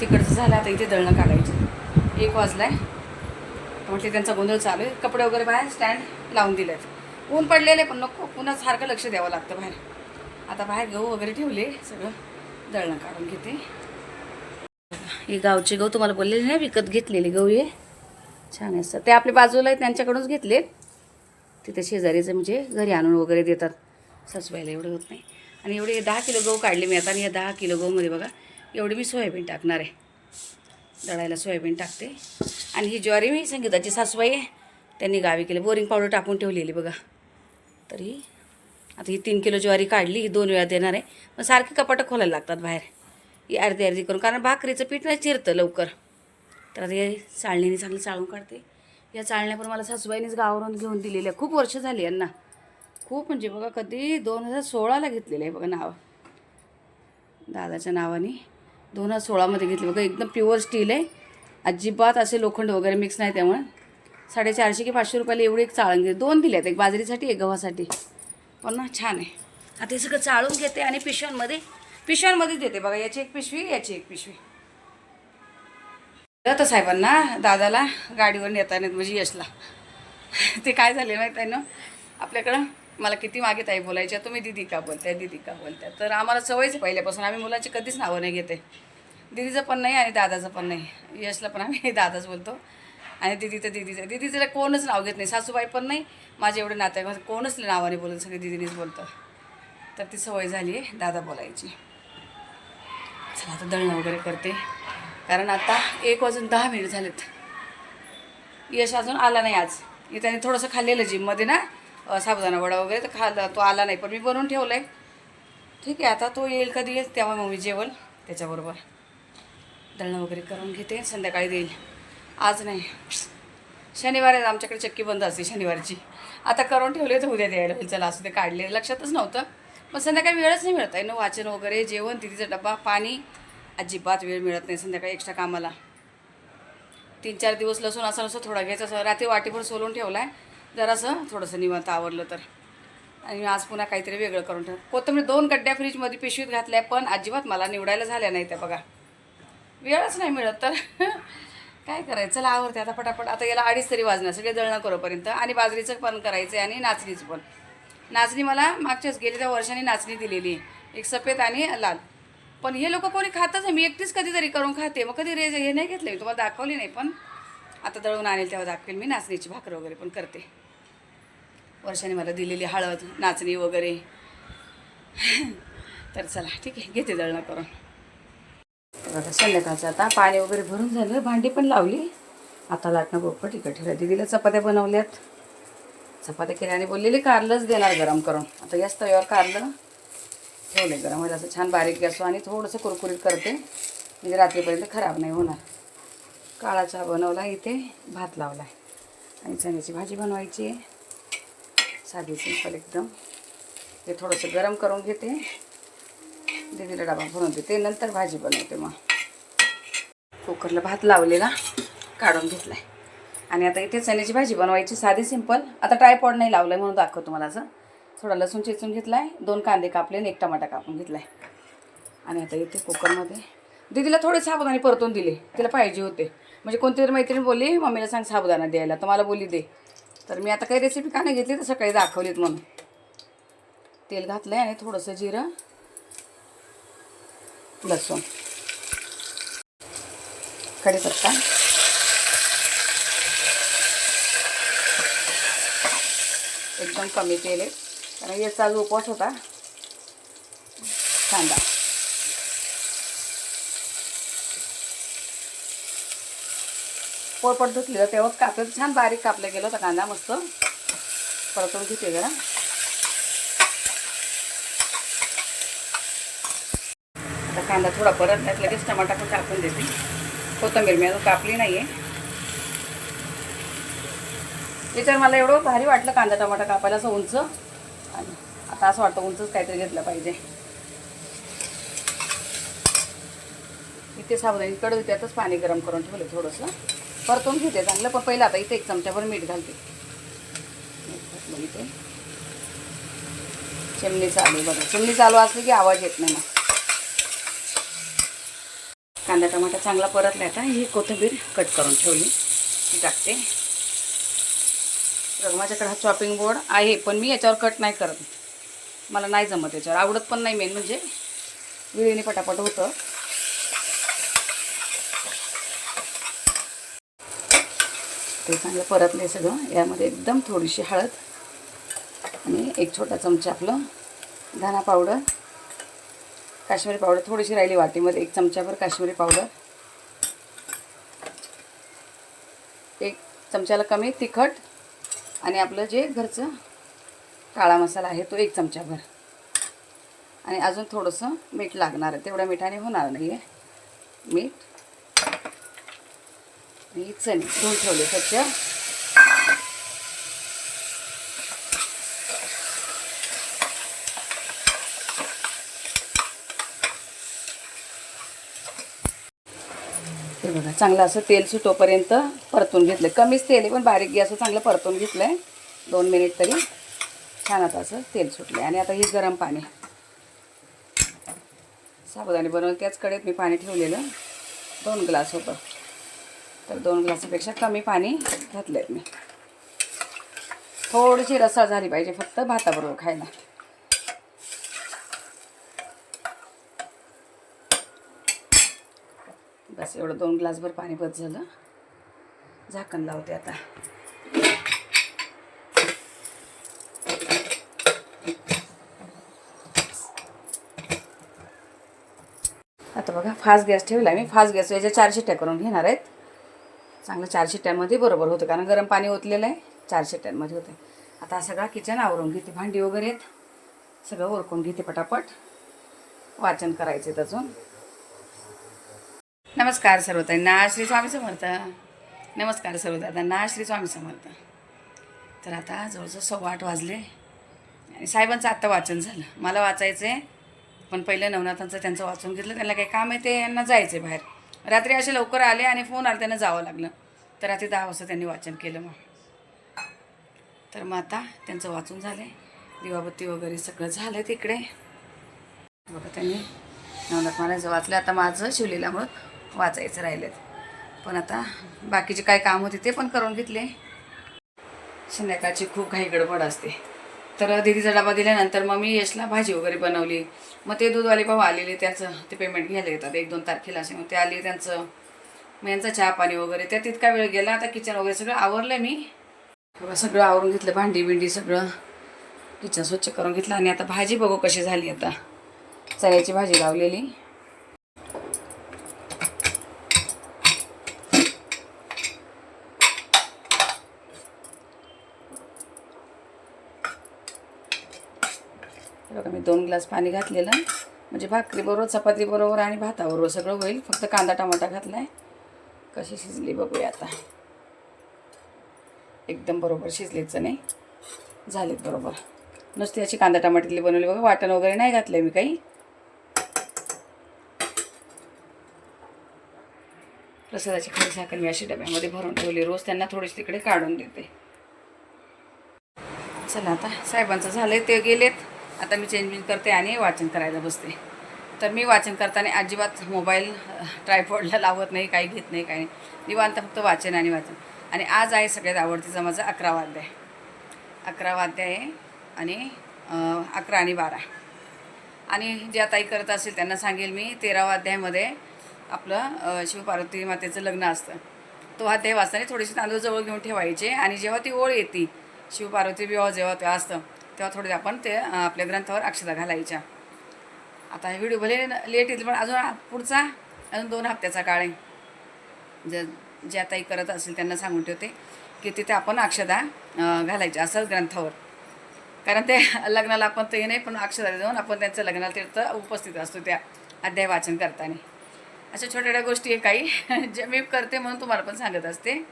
तिकडचं झालं आता इथे दळणं काढायचं. एक वाजलाय. आहे म्हटले त्यांचा गोंधळ चालू आहे. कपडे वगैरे बाहेर स्टँड लावून दिलेत. ऊन पडलेले पण नको. पुन्हा सारखं लक्ष द्यावं लागतं बाहेर. आता बाहेर गहू वगैरे ठेवले सगळं दळणं काढून घेते. हे गावचे गहू तुम्हाला बोललेले नाही विकत घेतलेले गहू हे. छान असतात ते आपल्या बाजूला आहेत त्यांच्याकडूनच घेतले. तिथे शेजारीचं म्हणजे घरी आणून वगैरे देतात. सासूबाईला एवढं होत नाही. आणि एवढे दहा किलो गहू काढले मी आता आणि या दहा किलो गहूमध्ये बघा एवढी मी सोयाबीन टाकणार आहे. दळायला सोयाबीन टाकते. आणि ही ज्वारी मी संगीताची सासूबाई आहे. त्यांनी गावी केली. बोरिंग पावडर टाकून ठेवलेली बघा. तरी आता ही तीन किलो ज्वारी काढली. ही दोन वेळा देणार आहे. मग सारखी कपाटं खोलायला लागतात बाहेर. ही अर्धी अर्धी करून. कारण भाकरीचं पीठ नाही चिरतं लवकर. तर आता हे चाळणीने चांगलं चाळून काढते. या चाळण्या पण मला सासूबाईनेच गावावरून घेऊन दिलेल्या. खूप वर्ष झाली यांना. खूप म्हणजे बघा कधी दोन हजार सोळाला घेतलेलं आहे बघा नाव. दादाच्या नावाने. दोन हजार सोळामध्ये घेतले. बघा एकदम प्युअर स्टील आहे. अजिबात असे लोखंड वगैरे मिक्स नाही त्यामुळे. साडेचारशे की पाचशे रुपयाला एवढी एक चाळण घेते. दोन दिल्यात एक बाजरीसाठी एक गव्हासाठी. पण ना छान आहे. आता हे सगळं चाळून घेते आणि पिशव्यांमध्ये पिशव्यांमध्ये देते. बघा याची एक पिशवी याची एक पिशवी. तर साहेबांना दादाला गाडीवर नेताना म्हणजे यशला. ते काय झाले माहीत आहे ना? आपल्याकडं मला किती मागे ताई बोलायच्या तुम्ही दिदी का बोलताय दिदी का बोलताय? तर आम्हाला सवयच पहिल्यापासून आम्ही मुलांची कधीच नावं नाही घेते. दिदीचं पण नाही आणि दादाचं पण नाही. यशला पण आम्ही दादाच बोलतो. आणि दिदी तर दिदीचं दिदीचं कोणच नाव घेत नाही. सासूबाई पण नाही. माझे एवढे नाते कोणच नावाने बोलत. सगळे दिदीनेच बोलतं तर ती सवय झाली आहे दादा बोलायची. चला आता दळणं वगैरे करते. कारण आता एक वाजून दहा मिनिट झालेत. यश अजून आला नाही आज. मी त्याने थोडंसं खाल्लेलं जिममध्ये ना साबुदाणा वडा वगैरे तर खाल्ला तो आला नाही पण मी बनवून ठेवलं आहे ठीक आहे आता तो येईल कधी येईल तेव्हा मग मी जेवण त्याच्याबरोबर. दळणं वगैरे करून घेते संध्याकाळी देईल. आज नाही. शनिवार आहे आमच्याकडे चक्की बंद असते शनिवारची. आता करून ठेवले तर उद्या द्यायला होईल. चला असं ते काढले. लक्षातच नव्हतं. पण संध्याकाळी वेळच नाही मिळत आहे ना वाचन वगैरे जेवण तिथीचा डबा पाणी. अजिबात वेळ मिळत नाही संध्याकाळी एक्स्ट्रा कामाला. तीन चार दिवस लसूण असं नसं थोडा घ्यायचं असं रात्री वाटीभर सोलून ठेवला आहे जरासं थोडंसं निवांत आवरलं तर. आणि आज पुन्हा काहीतरी वेगळं करून ठेव. कोथंबीर दोन गड्ड्या फ्रीजमध्ये पिशवीत घातल्या पण अजिबात मला निवडायला झाल्या नाही त्या बघा. वेळच नाही मिळत तर. काय करायचं? चला आवडते आता पटापट. आता याला अडीच तरी वाजणार. सगळे दळणं करोपर्यंत. आणि बाजरीचं पण करायचं आहे आणि नाचणीचं पण. नाचणी मला मागच्याच गेली त्या वर्षाने नाचणी दिलेली. एक सफेद आणि लाल. पण हे लोक कोणी खातच नाही. मी एकटीच कधीतरी करून खाते. मग कधी रेज हे नाही घेतलं. मी तुम्हाला दाखवली नाही पण आता दळून आणेल तेव्हा दाखवेल. मी नाचणीची भाकर वगैरे पण करते. वर्षाने मला दिलेली हळद नाचणी वगैरे. तर चला ठीक आहे घेते दळणं करून. बघा संध्याकाळचं आता पाणी वगैरे भरून झालं भांडी पण लावली. आता लाटणं गोप्पट इकडे ठेवलं. दिदीला चपात्या बनवल्यात. चपात्या केल्या आणि बोललेली कारलंच देणार गरम करून. आता याच तव्यावर कारलं. ठेवले गरम. व्हायला असं छान बारीक गॅसवर आणि थोडंसं कुरकुरीत करते. म्हणजे रात्रीपर्यंत खराब नाही होणार. काळा चहा बनवला इथे भात लावला आहे आणि चण्याची भाजी बनवायची आहे. साधी सिंपल एकदम. ते थोडंसं गरम करून घेते. दिदीला डबा भरून देते. नंतर भाजी बनवते मग. कुकरला भात लावलेला काढून घेतला आहे आणि आता इथे चण्याची भाजी बनवायची साधी सिंपल आता ट्रायपॉड नाही लावलं आहे म्हणून दाखवतो मला असं. थोडा लसूण चेचून घेतला आहे दोन कांदे कापले आणि एक टमाटा कापून घेतला आहे आणि आता इथे कुकरमध्ये दीदीला थोडे साबुदाणे परतून दिले. तिला पाहिजे होते. म्हणजे कोणती तरी मैत्रीण बोलली मम्मीला सांग साबुदाणा द्यायला. तर मला बोली दे. तर मी आता काही रेसिपी का नाही घेतली तर सकाळी दाखवलीत म्हणून. तेल घातलं आहे आणि थोडंसं जिरं लसूण कढीपत्ता. एकदम कमी तेल आहे. कारण याचा जो उपवास होता. कांदा. पोळपट धुतलेलं तेव्हा कापलं छान बारीक कापलं गेलं होता कांदा मस्त. परतून घेते जरा. आता कांदा थोडा परत त्यात लगेच टमाटा पण टाकून देते. कोथिंबीर मी अजून कापली नाही आहे त्याच्यावर मला एवढं भारी वाटलं कांदा टमाटा कापायला असं उंच. आणि आता असं वाटतं उंचच काहीतरी घेतलं पाहिजे. इथे साबुदाणी कडू त्यातच पाणी गरम करून ठेवलं थोडंसं. परतून घेते चांगलं पण पहिलं आता इथे एक चमच्याभर मीठ घालते. इथे चिमणी चालू आहे बघा. चिमणी चालू असली की आवाज येत नाही मग कांदा टमाटा चांगला परतला आता. ही कोथिंबीर कट करून ठेवली. ती टाकते. बघ माझ्याकडे हा चॉपिंग बोर्ड आहे पण मी याच्यावर कट नाही करत. मला नाही जमत याच्यावर. आवडत पण नाही मेन म्हणजे. विळीने पटापट होतं. ते चांगलं परतले सगळं. यामध्ये एकदम थोडीशी हळद आणि एक छोटा चमचा आपलं धना पावडर. काश्मीरी पावडर थोडीशी राहिली वाटीमध्ये एक चमच्याभर काश्मीरी पावडर. एक चमच्याला कमी तिखट आणि आपलं जे घरचं काळा मसाला आहे तो एक चमच्याभर आणि अजून थोडंसं मीठ लागणार आहे. तेवढ्या मिठाने होणार नाही आहे मीठ मी चणे धुवून ठेवले स्वच्छ ते बघा चांगलं असं तेल सुटोपर्यंत परतून घेतलं कमीच तेल आहे पण बारीक गॅस चांगलं परतून घेतलं आहे दोन मिनिट तरी छान आता असं तेल सुटलं आणि आता हे गरम पाणी. साबुदाणे बनवून त्याच कडेत मी पाणी ठेवलेलं. दोन ग्लास होतं. तर दोन ग्लासापेक्षा कमी पाणी घातलं आहे मी. थोडीशी रसाळ झाली पाहिजे फक्त भाताबरोबर खायला. बस एवढं दोन ग्लासभर पाणी बस झालं. झाकण लावते आता. आता बघा फास्ट गॅस ठेवला मी. फास्ट गॅस याच्या चार शिट्ट्या करून घेणार आहेत चांगलं चारशे टॅनमध्ये बरोबर होतं कारण गरम पाणी ओतलेलं आहे चार शिट्ट्यांमध्ये होते. आता सगळा किचन आवरून घेते भांडी वगैरे आहेत. सगळं ओरकून घेते पटापट. वाचन करायचे अजून नमस्कार सर्वताईंना श्री स्वामी समर्थ. नमस्कार सर्वदादांना श्री स्वामी समर्थ. तर आता जवळजवळ सव्वा आठ वाजले आणि साहेबांचं आत्ता वाचन झालं. मला वाचायचं आहे पण पहिलं नवनाथांचं त्यांचं वाचून घेतलं. त्यांना काही काम आहे ते यांना जायचं आहे बाहेर. रात्री असे लवकर आले आणि फोन आला त्यांना जावं लागलं. तर रात्री दहा वाजता त्यांनी वाचन केलं मग. तर मग आता त्यांचं वाचून झालं आहे दिवाबत्ती वगैरे सगळं झालं आहे तिकडे. बघा त्यांनी नवनाथ महाराजांचं वाचलं आता माझं शिवलीलामुळं वाचायचं राहिलेत पण आता बाकीचे काय काम होते ते पण करून घेतले. संध्याकाळची खूप घाई गडबड असते. तर दीदीचा डबा दिल्यानंतर मग मी यशला भाजी वगैरे बनवली. मग ते दूधवाले पाहू आलेले त्याचं ते पेमेंट घ्यायला येतात एक दोन तारखेला असे. मग ते आले त्यांचं मग यांचा चहा पाणी वगैरे. त्या तितका वेळ गेला आता किचन वगैरे सगळं आवरलं मी. सगळं आवरून घेतलं भांडी बिंडी सगळं. किचन स्वच्छ करून घेतलं आणि आता भाजी बघू कशी झाली आता. चण्याची भाजी लावलेली. दोन ग्लास पाणी घातलेलं. म्हणजे भाकरीबरोबर चपातीबरोबर आणि भाताबरोबर सगळं होईल. फक्त कांदा टमाटा घातला आहे कशी शिजली बघूया आता. एकदम बरोबर शिजलेच नाही. झालेत बरोबर. नुसती अशी कांदा टमाट्यातली बनवली बघा. वाटण वगैरे नाही घातलं मी काही. प्रसादाची खडी साखर मी अशी डब्यामध्ये भरून ठेवली. रोज त्यांना थोडीशी तिकडे काढून देते. चला आता साहेबांचं झालं ते गेलेत. आता मी चेंज चेंजिंग करते आणि वाचन करायला बसते. तर मी वाचन करताना अजिबात मोबाईल ट्रायपॉडला लावत नाही काही घेत नाही काही नाही. निवांत फक्त वाचन आणि वाचन. आणि आज आहे सगळ्यात आवडतीचा माझा अकरा वाद्य. आहे अकरा वाद्य आहे आणि अकरा आणि बारा. आणि ज्या ताई करत असेल त्यांना सांगेल मी तेरावा अध्यायामध्ये आपलं शिवपार्वती मातेचं लग्न असतं. तो अध्याय वाचताना थोडेसे तांदूळ जवळ घेऊन ठेवायचे आणि जेव्हा ती ओळ येते शिवपार्वती विवाह जेव्हा ते असतं तेव्हा थोडे आपण ते आपल्या ग्रंथावर अक्षता घालायच्या. आता हे व्हिडिओ भले लेट येतील पण अजून पुढचा अजून दोन हप्त्याचा काळ आहे. ज ज्या ताई करत असेल त्यांना सांगून ठेवते की तिथे आपण अक्षता घालायच्या असं ग्रंथावर. कारण ते लग्नाला आपण ते नाही पण अक्षता जाऊन आपण त्यांचं लग्नाला तिथं उपस्थित असतो त्या अध्याय वाचन करताना. अशा छोट्या छोट्या गोष्टी आहे काही. जे मी करते म्हणून तुम्हाला पण सांगत असते.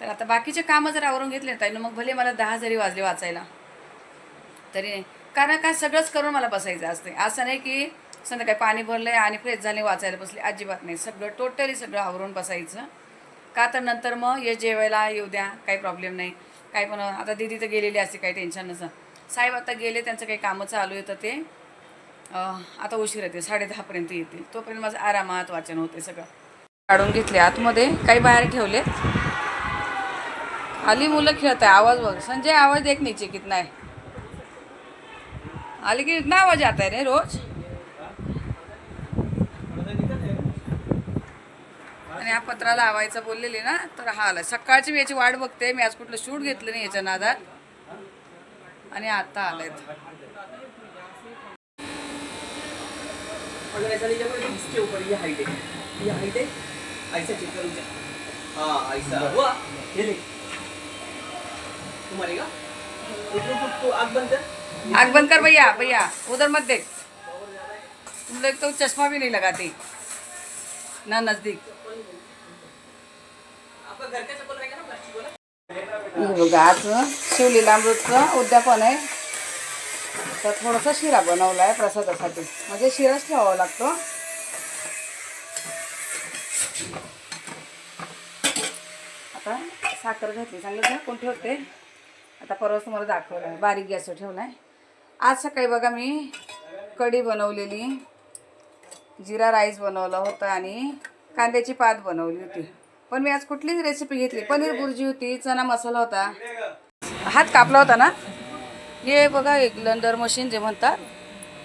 तर आता बाकीचे कामं जर आवरून घेतले ताईनं मग भले मला दहा जरी वाजले वाचायला तरी नाही. कारण का सगळंच करून मला बसायचं असते असं नाही की संध्याकाळी पाणी भरलं आहे आणि फ्रेश झाले वाचायला बसले. अजिबात नाही. सगळं टोटली सगळं आवरून बसायचं. का तर नंतर मग ये जेवायला येऊ द्या काही प्रॉब्लेम नाही. काही पण आता दिदी तर गेलेली असते काही टेन्शन नसतं. साहेब आता गेले त्यांचं काही कामं चालू आहे तर ते आता उशीर येते साडे दहापर्यंत येतील. तोपर्यंत माझं आरामात वाचन होते सगळं. काढून घेतले आतमध्ये काही बाहेर ठेवले आली मुलं खेळत आहे आवाज बघ. संजय आवाज देख नीचे कितना है आली की इतना आवाज आता है रे रोज? आणि हा पत्रा लावायचा बोललेली ना तर हा आला. सकाळची मी याची वाट बघते मी आज कुठलं शूट घेतलं नाही याच्या नादात. आणि आता आलाय. अगर आग बंद कर भैया भैया उधर मत देख। तुम लोग तो चश्मा भी नहीं लगाते। ना नजदीक। बघा आज शिवलीला अमृतचं उद्यापन आहे. तर थोडासा शिरा बनवला आहे प्रसादासाठी. म्हणजे शिराच ठेवावा लागतो. आता साखर घातली. चांगलं कोण ठेवते? आता परवा तुम्हाला दाखवलं आहे बारीक गॅसवर ठेवला आहे आज सकाळी बघा मी कढी बनवलेली जिरा राईस बनवला होता आणि कांद्याची पात बनवली होती. पण मी आज कुठलीच रेसिपी घेतली. पनीर भुर्जी होती चना मसाला होता. हात कापला होता ना? हे बघा एक लंडर मशीन जे म्हणतात.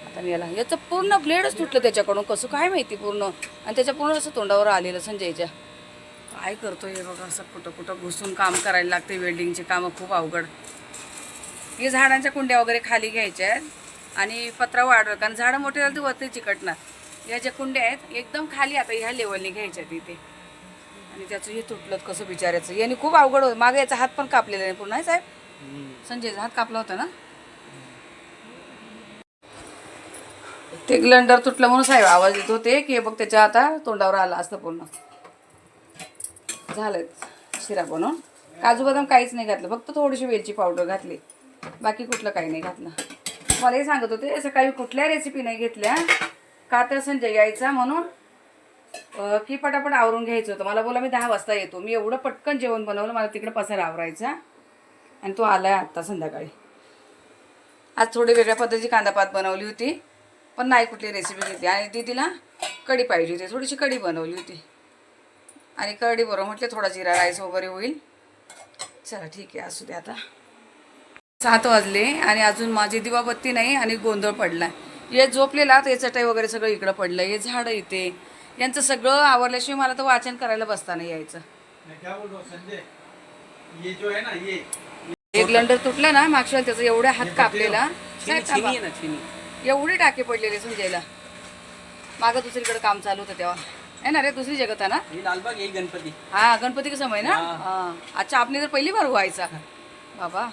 आता मी याला याचं पूर्ण ब्लेडच तुटलं त्याच्याकडून. कसं काय माहिती पूर्ण? आणि त्याच्या पूर्ण असं तोंडावर आलेलं संजयच्या. काय करतो हे बघा असं कुठं कुठं घुसून काम करायला लागते वेल्डिंगची कामं खूप अवघड. हे झाडांच्या कुंड्या वगैरे खाली घ्यायच्या आहेत आणि पत्रा वाढवलं कारण झाडं मोठे झालं तर वरती चिकटणार. या ज्या कुंड्या आहेत एकदम खाली आता ह्या लेवलने घ्यायच्या आहेत इथे. आणि त्याचं हे तुटलं कसं विचारायचं याने खूप अवघड होतं. मागे याचा हात पण कापलेला नाही पूर्ण आहे साहेब? संजयचा हात कापला होता ना? ते ग्लंडर तुटलं म्हणून साहेब आवाज देत होते की हे बघ त्याच्या आता तोंडावर आला असतं पूर्ण. झालंच शिरा बनवून. काजू बदाम काहीच नाही घातलं फक्त थोडीशी वेलची पावडर घातली. बाकी कुठलं काही नाही घातलं. मला हे सांगत होते सकाळी कुठल्या रेसिपी नाही घेतल्या का तर संजय यायचा म्हणून की पटापट आवरून घ्यायचं होतं. मला बोला मी दहा वाजता येतो. मी एवढं पटकन जेवण बनवलं मला तिकडे पसारा आवरायचा. आणि तो आला आहे आत्ता संध्याकाळी. आज थोडी वेगळ्या पद्धतीची कांदापात बनवली होती पण नाही कुठली रेसिपी घेतली. आणि दीदीला कढी पाहिजे होती थोडीशी कढी बनवली होती. आणि कढी बरोबर म्हटले थोडा जिरा राईस वगैरे होईल. चला ठीक आहे असू दे आता. सात वाजले आणि अजून माझी दिवाबत्ती नाही आणि गोंधळ पडला हे झोपलेला ते चटई वगैरे सगळं इकडं पडलं हे झाडं इथे. यांचं सगळं आवरल्याशिवाय मला तर वाचन करायला बसता नाही यायचं. मैं क्या बोल रहा हूँ संजय? ये जो है ना ये. एक लंडर तुटलं ना मागच्या त्याचा एवढा हात कापलेला. है. एवढे टाके पडलेले संजयला. मागं दुसरीकडे काम चालू होतं तेव्हा. है ना रे दुसरी जगत आहे ना? ये लालबाग यही गणपति. हाँ गणपति का समय ना? हाँ। हाँ. अच्छा आपने इधर पहली बार हुआ ऐसा बाबा.